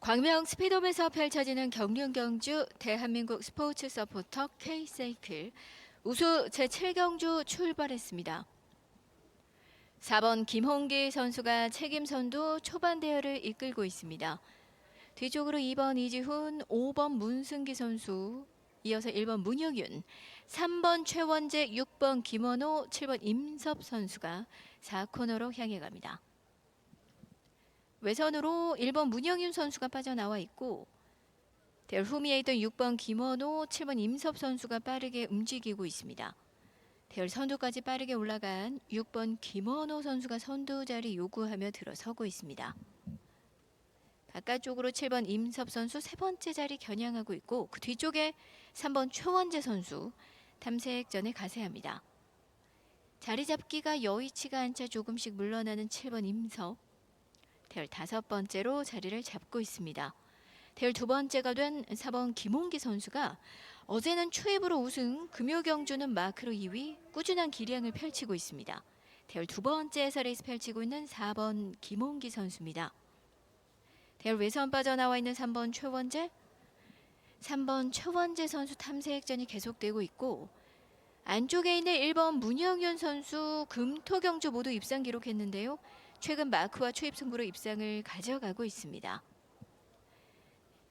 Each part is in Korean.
광명 스피드홈에서 펼쳐지는 경륜 경주 대한민국 스포츠 서포터 K사이클 우수 제7경주 출발했습니다. 4번 김홍기 선수가 책임 선두 초반 대열을 이끌고 있습니다. 뒤쪽으로 2번 이지훈, 5번 문승기 선수, 이어서 1번 문혁윤, 3번 최원재, 6번 김원호, 7번 임섭 선수가 4코너로 향해 갑니다. 외선으로 1번 문영윤 선수가 빠져나와 있고 대열 후미에 있던 6번 김원호, 7번 임섭 선수가 빠르게 움직이고 있습니다. 대열 선두까지 빠르게 올라간 6번 김원호 선수가 선두 자리 요구하며 들어서고 있습니다. 바깥쪽으로 7번 임섭 선수 세 번째 자리 겨냥하고 있고 그 뒤쪽에 3번 최원재 선수 탐색전에 가세합니다. 자리 잡기가 여의치가 않자 조금씩 물러나는 7번 임섭 대열 다섯 번째로 자리를 잡고 있습니다. 대열 두 번째가 된 4번 김홍기 선수가 어제는 초입으로 우승, 금요 경주는 마크로 2위, 꾸준한 기량을 펼치고 있습니다. 대열 두 번째에서 레이스 펼치고 있는 4번 김홍기 선수입니다. 대열 외선 빠져나와 있는 3번 최원재, 3번 최원재 선수 탐색전이 계속되고 있고 안쪽에 있는 1번 문영윤 선수 금토 경주 모두 입상 기록했는데요. 최근 마크와 초입 승부로 입상을 가져가고 있습니다.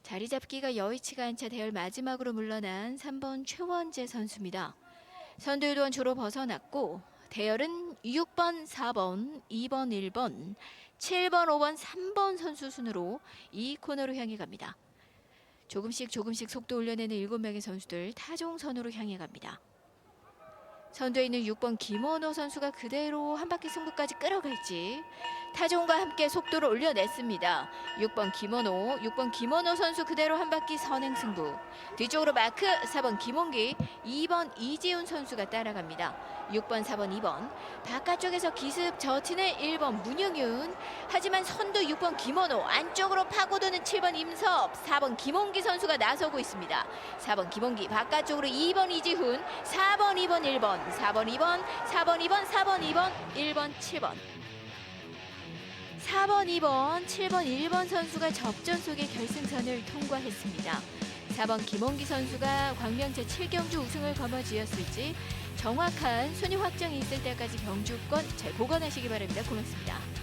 자리 잡기가 여의치가 않자 대열 마지막으로 물러난 3번 최원재 선수입니다. 선두유도원 주로 벗어났고 대열은 6번, 4번, 2번, 1번, 7번, 5번, 3번 선수 순으로 이 코너로 향해 갑니다. 조금씩 조금씩 속도 올려내는 7명의 선수들 타종선으로 향해 갑니다. 선두에 있는 6번 김원호 선수가 그대로 한 바퀴 승부까지 끌어갈지 타종과 함께 속도를 올려냈습니다. 6번 김원호, 6번 김원호 선수 그대로 한 바퀴 선행 승부. 뒤쪽으로 마크 4번 김홍기, 2번 이지훈 선수가 따라갑니다. 6번, 4번, 2번. 바깥쪽에서 기습 저치는 1번 문영윤. 하지만 선두 6번 김원호, 안쪽으로 파고드는 7번 임섭, 4번 김홍기 선수가 나서고 있습니다. 4번 김홍기, 바깥쪽으로 2번 이지훈, 4번, 2번, 1 번, 4번, 2번, 4번, 2번, 4번, 2번, 1번, 7번. 4번, 2번, 7번, 1번 선수가 접전 속에 결승선을 통과했습니다. 4번 김홍기 선수가 광명 제7경주 우승을 거머쥐었을지 정확한 순위 확정이 있을 때까지 경주권 잘 보관하시기 바랍니다. 고맙습니다.